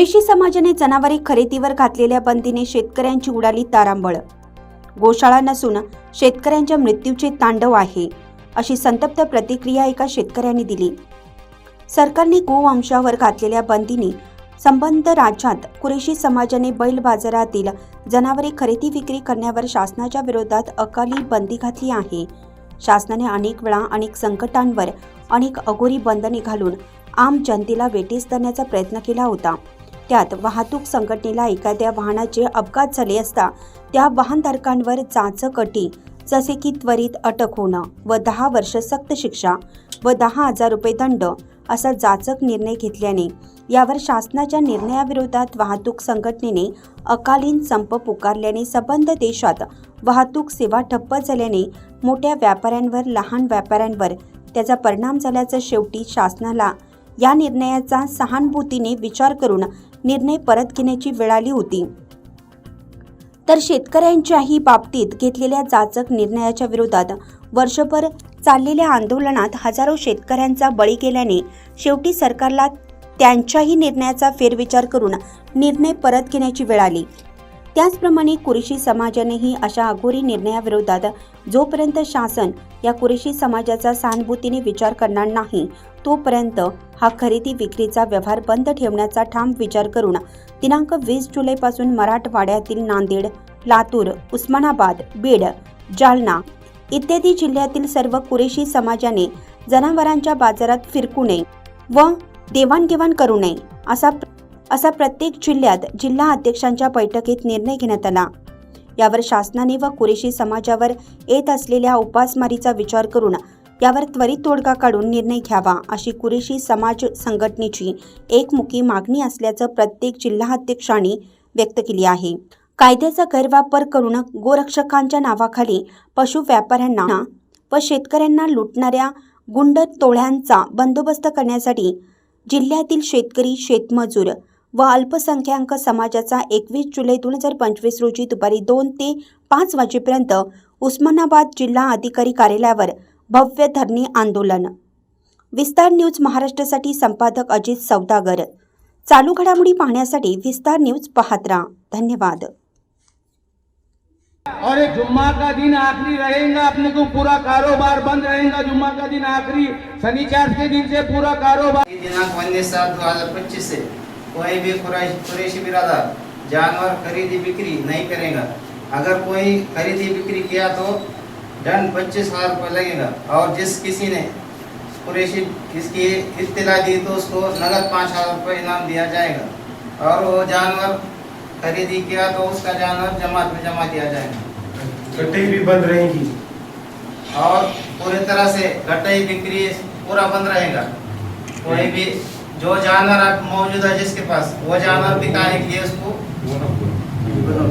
कुरेशी समाजाने जनावरे खरेदीवर घातलेल्या बंदीने शेतकऱ्यांची उडाली तारांबळ. गोशाळा नसून शेतकऱ्यांच्या मृत्यूचे तांडव आहे अशी संतप्त प्रतिक्रिया एका शेतकऱ्याने दिली. सरकारने गोवंशावर घातलेल्या बंदीने संबंध राज्यात कुरेशी समाजाने बैल बाजारातील जनावरे खरेदी विक्री करण्यावर शासनाच्या विरोधात अकाली बंदी घातली आहे. शासनाने अनेक वेळा अनेक संकटांवर अनेक अघोरी बंधने घालून आम जनतेला वेटीस धरण्याचा प्रयत्न केला होता. त्यात वाहतूक संघटनेला एखाद्या वाहनाचे अपघात झाले असता त्या वाहनधारकांवर जाचक जसे की त्वरित अटक होणं व दहा वर्ष सक्त शिक्षा व दहा हजार रुपये दंड असा जाचक निर्णय घेतल्याने यावर शासनाच्या निर्णयाविरोधात वाहतूक संघटनेने अकालीन संप पुकारल्याने संबंध देशात वाहतूक सेवा ठप्प झाल्याने मोठ्या व्यापाऱ्यांवर लहान व्यापाऱ्यांवर त्याचा परिणाम झाल्याचं शेवटी शासनाला या निर्णयाचा सहानुभूतीने विचार करून निर्णय परत घेण्याची वेळ आली होती. तर शेतकऱ्यांच्याही बाबतीत घेतलेल्या जाचक निर्णयाच्या विरोधात वर्षभर चाललेल्या आंदोलनात हजारो शेतकऱ्यांचा बळी गेल्याने शेवटी सरकारला त्यांच्याही निर्णयाचा फेरविचार करून निर्णय परत घेण्याची वेळ आली. त्याचप्रमाणे कुरेशी समाजानेही अशा अघोरी निर्णयाविरोधात जोपर्यंत शासन या कुरेशी समाजाचा सहानुभूतीने विचार करणार नाही तोपर्यंत हा खरेदी विक्रीचा व्यवहार बंद ठेवण्याचा ठाम विचार करून दिनांक वीस जुलैपासून मराठवाड्यातील नांदेड लातूर उस्मानाबाद बीड जालना इत्यादी जिल्ह्यातील सर्व कुरेशी समाजाने जनावरांच्या बाजारात फिरकू नये व देवाणघेवाण करू नये असा असा प्रत्येक जिल्ह्यात जिल्हा अध्यक्षांच्या बैठकीत निर्णय घेण्यात आला. यावर शासनाने व कुरेशी समाजावर येत असलेल्या उपासमारीचा विचार करून यावर त्वरित तोडगा काढून निर्णय घ्यावा अशी कुरेशी समाज संघटनेची एकमुखी मागणी असल्याचं प्रत्येक जिल्हाध्यक्षांनी व्यक्त केली आहे. कायद्याचा गैरवापर करून गोरक्षकांच्या नावाखाली पशु व्यापाऱ्यांना व शेतकऱ्यांना लुटणाऱ्या गुंड टोळ्यांचा बंदोबस्त करण्यासाठी जिल्ह्यातील शेतकरी शेतमजूर व अल्पसंख्याक समाजाचा एकवीस जुलै दोन हजार पंचवीस रोजी दुपारी दोन ते पाच वाजेपर्यंत उस्मानाबाद जिल्हा अधिकारी कार्यालयावर भव्य धरणे आंदोलन. विस्तार न्यूज महाराष्ट्रासाठी संपादक अजित सौदागर. चालू घडामोडी पाहण्यासाठी विस्तार न्यूज पाहत राहा धन्यवाद. और ये जुम्मा का दिन आखिरी रहेगा? अपने को पूरा कारोबार बंद रहेगा। जुम्मा का दिन आखिरी शनिचार के दिन से पूरा कारोबार। दिनांक उन्नीस सात दो हजार पच्चीस से। कोई भी कुरैश बिरादर जानवर खरीदी बिक्री नहीं करेगा। अगर कोई खरीदी बिक्री किया तो दंड पच्चीस हज़ार रुपये लगेगा। और जिस किसी ने कुरैशी इसकी इत्तला दी तो उसको नगद पाँच हज़ार रुपये इनाम दिया जाएगा। और वो जानवर खरीदी किया तो उसका जानवर जमात में जमा दिया जाएगा। कट्टे भी बंद रहेगी। और पूरी तरह से घटाई बिक्री पूरा बंद रहेगा। कोई भी जो जानवर आप मौजूद है जिसके पास वो जानवर बिकाने के लिए उसको?